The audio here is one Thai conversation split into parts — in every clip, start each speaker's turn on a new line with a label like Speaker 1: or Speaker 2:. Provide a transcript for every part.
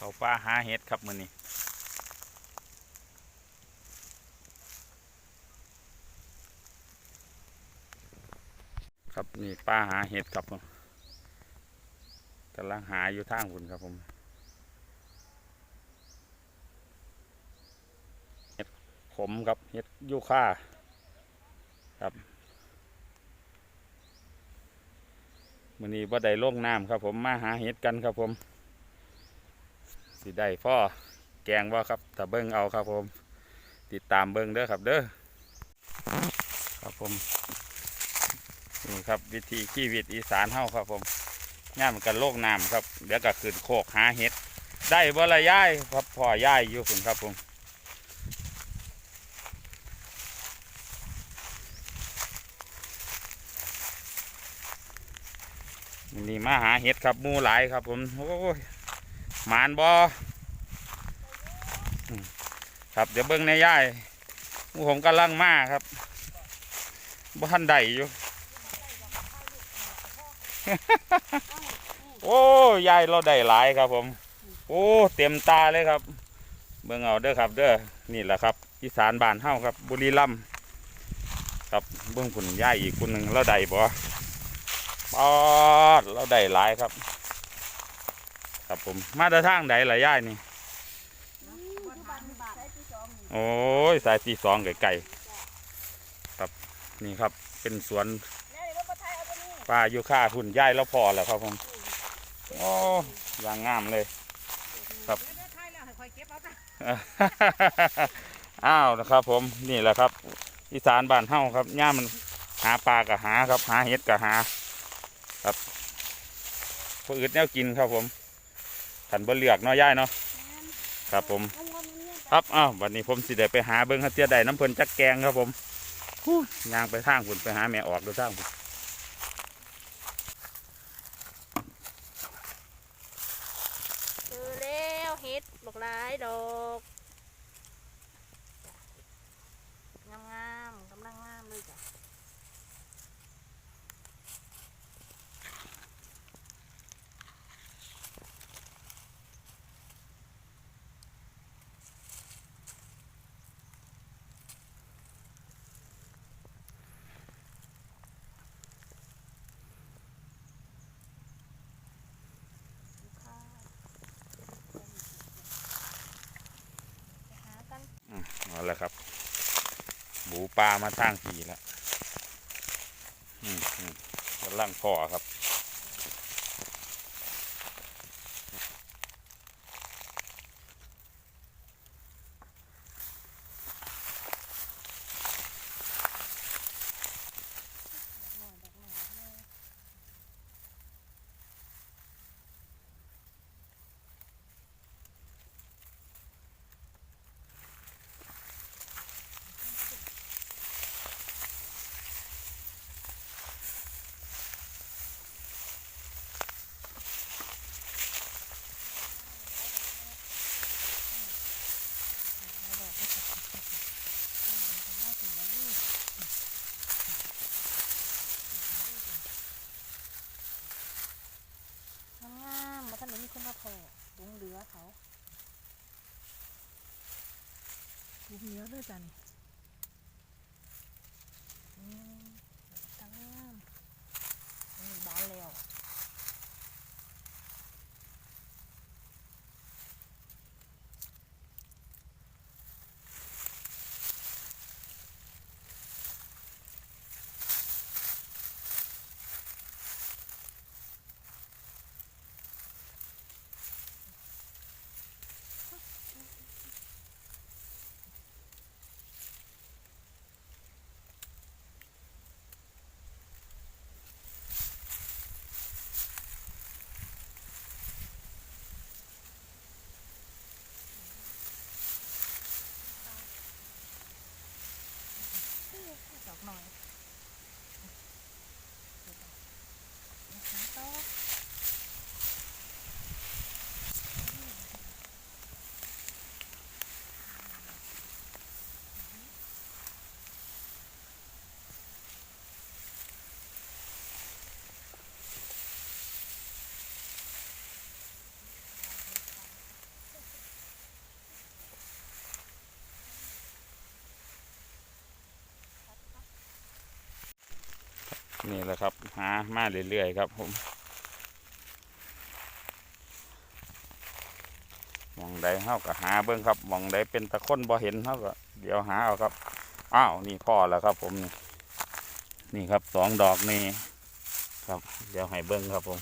Speaker 1: เขาป้าหาเห็ดครับมือนี้ครับนี่ป้าหาเห็ดครับผมกำลังหาอยู่ทางคุณครับผมเห็ดขมครับเห็ดยูค่าครับมือนี้บ่ได้ลงน้ำครับผมมาหาเห็ดกันครับผม สิได้พ่อแกงว่าครับถ้าเบิ้งเอาครับผม ติดตามเบิ้งเด้อครับเด้อครับผมนี่ครับวิธีชีวิตอีสานเฮาครับผมย่ามกันโลกน้ำครับ เดี๋ยวก็ขึ้นโคกหาเห็ด ได้บ่ละย่ายครับพ่อย่ายอยู่คุณครับผมนี่มาหาเห็ดครับมูหลายครับผมโอ้ย มานบอครับเดี๋ยวเบิ้งในย่ายผมกำลังมาครับบ้านใดอยู่ โอ้ยายเราได้หลายครับผม โอ้เต็มตาเลยครับ เบิ้งเอาเด้อครับ เด้อนี่แหละครับอีสานบานเฮาครับ บุรีรัมย์ครับเบิ้งผุนย่ายอีกคนหนึ่งเราได้บ่ปอดเราได้หลายครับ ครับผมมาแต่ทางใดล่ะย่ายนี่โอ้ยสายที่สองไก่ๆครับนี่ครับเป็นสวนป่ายูคาหุ่นย่ายแล้วพอแล้วครับผมโอ้ยางงามเลยอ้าวนะครับ ผมนี่แหละครับอีสานบ้านเฮาครับย่ามมันหาปลากับหาครับ หาเห็ดกับหา ครับผู้อื่นแนวกินครับผม ขันบ่เลือกเนาะย่ายเนาะครับผม ครับอ้าววันนี้ผมสิเดไปหาเบิ้งฮัเตียได้น้ำเพลินจักแกงครับผมย่างไปทางฝุ่นไปหาแม่ออกดูทางฝุ่น
Speaker 2: เจอแล้วเฮ็ดบอกหลายดอกงามงามๆกำลังงามเลยจ้ะ ไปหากัน
Speaker 1: เอาละครับหมูปลามาทางทีแล้วกำลังพ่อครับ
Speaker 2: งามงามมาท่ แค่ลุงเหลือเขาลุงเหลือด้วยจ้ะนี่ นี่แห
Speaker 1: ละครับ หามาเรื่อยๆครับผมหมองใดเฮาก็หาเบิ่งครับหมองใดเป็นตะคนบ่เห็นเฮาก็เดี๋ยวหาเอาครับอ้าวนี่พ่อแล้วครับ ผมนี่นี่ครับสองดอกนี่ครับ เดี๋ยวให้เบิ่งครับผม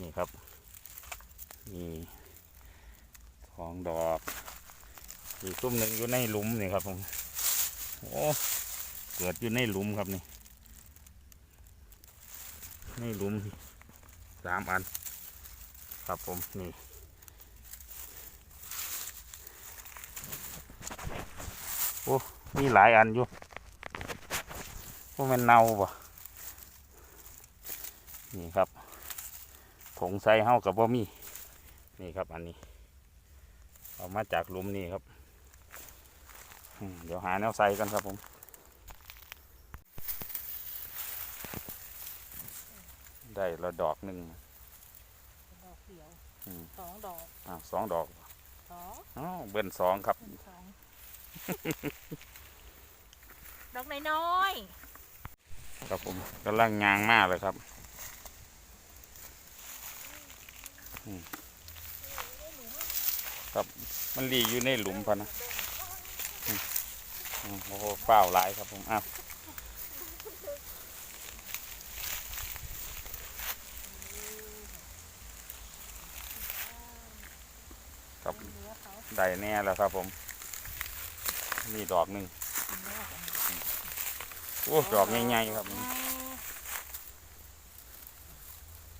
Speaker 1: นี่ครับนี่สองดอกอีกตุ้มหนึ่งอยู่ในหลุมนี่ครับผมโอ้เกิดอยู่ในหลุมครับนี่ ในหลุมสามอัน ครับผม นี่โอ้มีหลายอันอยู่พวกมันเน่าปะนี่ครับผงใส่เฮากับบ่มี นี่ครับอันนี้เอามาจากหลุมนี่ครับ เดี๋ยวหาแนวใส่กันครับผม ได้ละดอกหนึ่ง
Speaker 2: ดอกเดียว
Speaker 1: อืม
Speaker 2: สองดอก
Speaker 1: อ่าสองดอก
Speaker 2: สอง
Speaker 1: อ๋อเบิ้ลสองครับ
Speaker 2: เป็นสอง ดอกน้อย
Speaker 1: ครับผมกำลังยางมากเลยครับอืมครับมันรีอยู่ในหลุมพะนะอืมอืมโอ้โหเปล่าหลายครับผมอ้าว ครับ
Speaker 2: ๆเนื้อเขา
Speaker 1: ได้แน่แล้วครับผม นี่ดอกหนึ่ง
Speaker 2: เนื้อกัน
Speaker 1: โอ้ดอกใหญ่ๆครับ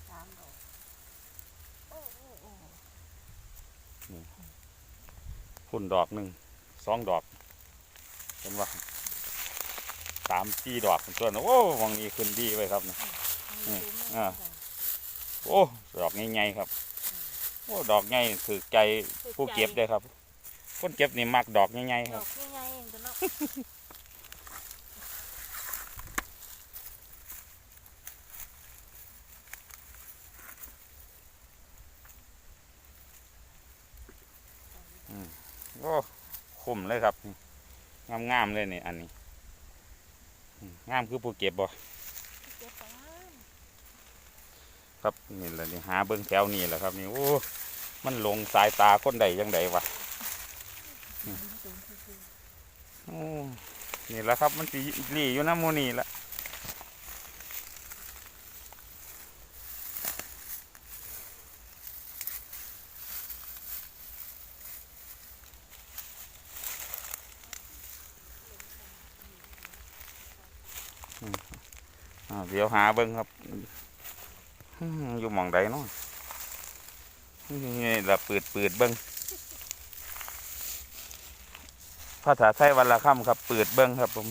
Speaker 2: สามดอกโอ้โอ้โอ้
Speaker 1: คุณดอกหนึ่งสองดอกเห็นว่าสามสี่ดอกส่วนโอ้วังนี้ขึ้นดีไว้ครับนะ
Speaker 2: มี
Speaker 1: อืม
Speaker 2: ซุ้ม
Speaker 1: อ่า
Speaker 2: นะ
Speaker 1: โอ้ดอกใหญ่ๆครับโอ้ดอกใหญ่ถือใจผู้เก็บได้ครับ คนเก็บนี่มักดอกใหญ่ๆ
Speaker 2: ด
Speaker 1: ครั
Speaker 2: อบ กใหญ่ๆเองตัวเนาะ
Speaker 1: โอ้คุ้มเลยครับงามๆเลยนี่อันนี้อืมงามคือผู้เก็บบ่
Speaker 2: เก็บไปงาม
Speaker 1: ครับนี่แหละนี่หาเบิ้องแถวนี่แหละครับนี่โอ้มันหลงสายตาคนใดยังไดวะโอ้นี่แหละครับมันสีรีอยู่น้ำมูนี่ละเดี๋ยวหาเบิ้งครับ อยู่มองใดเนาะนี่ละปืดปืดเบิ้งภาษาไทยวันละค่ำครับ ปืดเบิ้งครับผม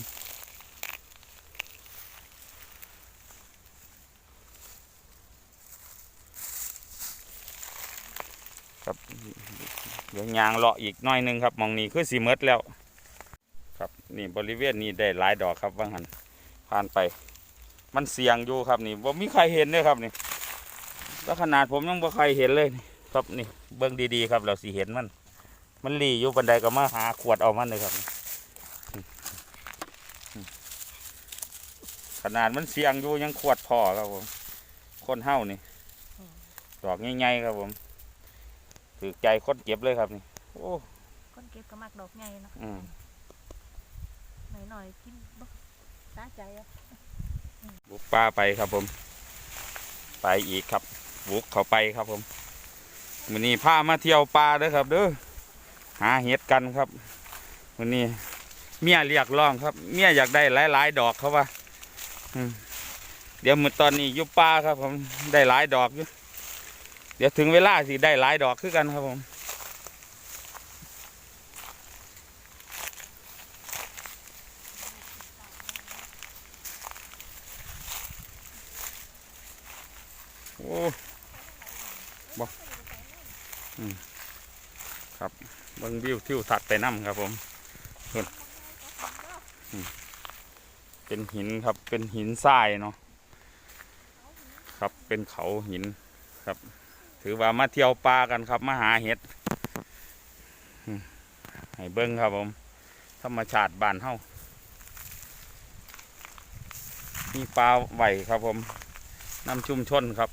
Speaker 1: ครับเดี๋ยวยางเลาะอีกน้อยหนึงครับมองนี้คือสีเมดแล้ว ครับนี่บริเวณนี้ได้หลายดอกครับว่างหันผ่านไป มันเสียงอยู่ครับนี่บ่ามีใครเห็นเลยครับนี่ แล้วขนาดผมยังบ่ใครเห็นเลยนี่ครับนี่เบิ่งดีๆครับ เราสิเห็นมัน มันหลีอยู่บันไดก็มาหาขวดเอามันเลยครับนี่ขนาดมันเสียงอยู่ยังขวดพอครับผม คนเฮ้านี่ดอกใหญ่ๆครับผมถือใจคนเก็บเลยครับนี่ โอ้
Speaker 2: คนเก็บก็มักดอกใหญ่เนาะ
Speaker 1: อืม
Speaker 2: หน่อยๆกินบ่สาใจอะ
Speaker 1: บุกป่าไปครับผม ไปอีกครับ บุกเข้าไปครับผมวันนี้พามาเที่ยวปลาเด้อครับ เด้อหาเห็ดกันครับวันนี้ เมียเรียกร้องครับ เมียอยากได้หลายๆดอกเขาว่าเดี๋ยวมือตอนนี้ยุบปลาครับ ผมได้หลายดอกอยู่เดี๋ยวถึงเวลาสิได้หลายดอกคือกันครับผม โอ้ บ่ครับเบิ่งวิวทิวทัศน์ไปน้ำครับผมนู่นเป็นหินครับ เป็นหินทรายเนาะครับเป็นเขาหินครับ ถือว่ามาเที่ยวป่ากันครับ มาหาเห็ดให้เบิ้งครับผมธรรมชาติบ้านเฮามีปลาไหวครับผมน้ำชุ่มชนครับ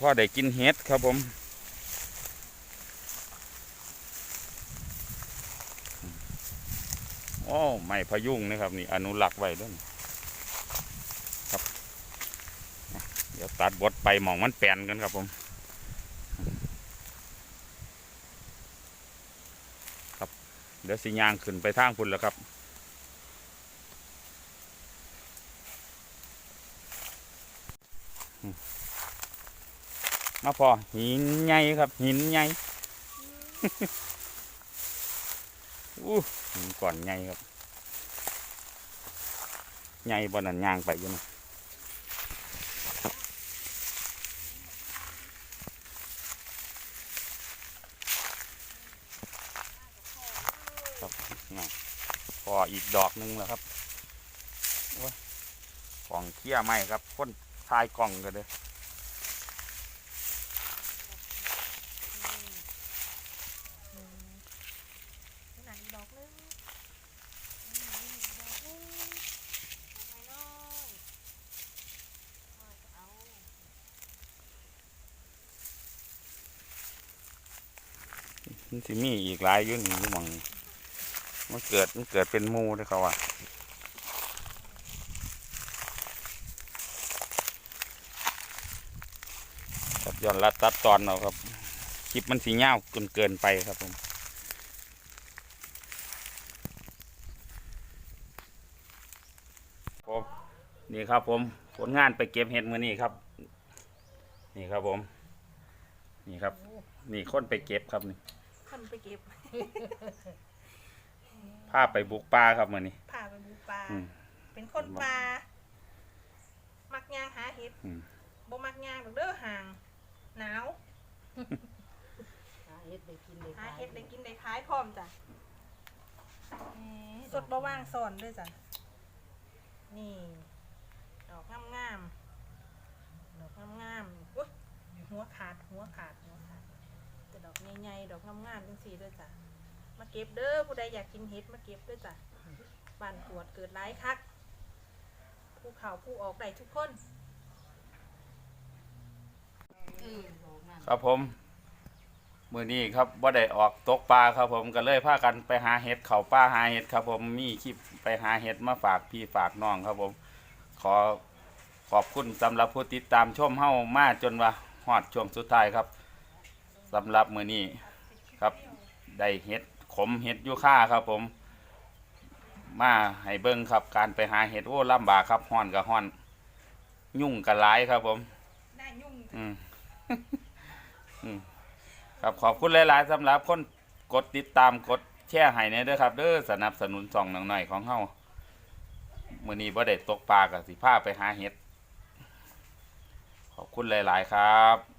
Speaker 1: พ่อได้กินเห็ดครับผม โอ้ไม่พยุงนะครับ นี่อนุรักษ์ไว้ด้วยครับ เดี๋ยวตัดบทไปหมองมันแปนกันครับผมครับ เดี๋ยวสิยางขึ้นไปทางพุ่นแล้วครับ มาพอหินใหญ่ครับ หินใหญ่อู้หินก่อนใหญ่ครับใหญ่บนนั้นย่างไปอยู่นะรับน่พออีกดอกหนึงแล้วครับกล่องเคี้ยไหมครับคนทายกล่องกันเลย
Speaker 2: อืมนี่หนังอีกดอกนึงนี่หนังอีกดอกนึงทำไมน้อยน้อยก็เอา
Speaker 1: มันสิมีอีกหลายอยุ่นอยู่หมองนี้มันเกิดมันเกิดเป็นหมูด้วยเขาว่าครับย้อนรัดตัดตอนเอาครับคลิปมันสีเงาเกินเกินไปครับผมผมนี่ครับผมผลงานไปเก็บเห็ดมือนี่ครับ นี่ครับผม นี่ครับ นี่คนไปเก็บครับนี่
Speaker 2: คนไปเก็บ
Speaker 1: พาไปบุกป่าครับมือนี้
Speaker 2: พาไปบูปลา
Speaker 1: อืม
Speaker 2: เป็นคนปลามักย่างหาเห็ด
Speaker 1: อืม
Speaker 2: บ่มักย่างดอกเด้อห่าง หนาว
Speaker 3: หาเฮ็ดได้กินได้
Speaker 2: หา
Speaker 3: ขาย
Speaker 2: เห็ดได้กินได้ขายพร้อมจ้ะสดบ่ว่างซ่อนด้วยจ้ะนี่ ดอกงามๆดอกงามๆอุ๊ยหัวขาดหัวขาดหัวขา ดแต่ดอกใหญ่ๆดอกงามๆจังซี่ด้วยจ้ะมาเก็บเด้อผู้ใดอยากกินเห็ดมาเก็บด้วยจ้ะบ้านกวดเกิดหลายคักผู้เขาผู้ออกได้ทุกค
Speaker 3: น
Speaker 1: ครับผมมือนี้ครับว่าได้ออกตกปลาครับผมก็เลยพากันไปหาเห็ดเขาป้าหาเห็ดครับ ผมมีคลิปไปหาเห็ดมาฝากพี่ฝากน้องครับผม ขอขอบคุณสำหรับผู้ติดตามชมเฮ้ามาจนว่าฮอดช่วงสุดท้ายครับ สำหรับมือนี้ครับได้เห็ดขมเห็ดยูค่าครับผม มาให้เบิ้งครับ การไปหาเห็ดโอ้ลำบากครับห้อนกับห้อน ยุ่งกับหลายครับผม
Speaker 2: ได้ยุ่ง
Speaker 1: อืมอืมครับขอบคุณหลายๆสำหรับคนกดติดตามกดแชร์ให้เนี่ยเด้อครับเด้อสนับสนุนส่องหนังหน่อยของเฮามื้อนี้บ่ได้ตกปลากับสิพาไปหาเห็ด ขอบคุณหลาย ๆ ครับ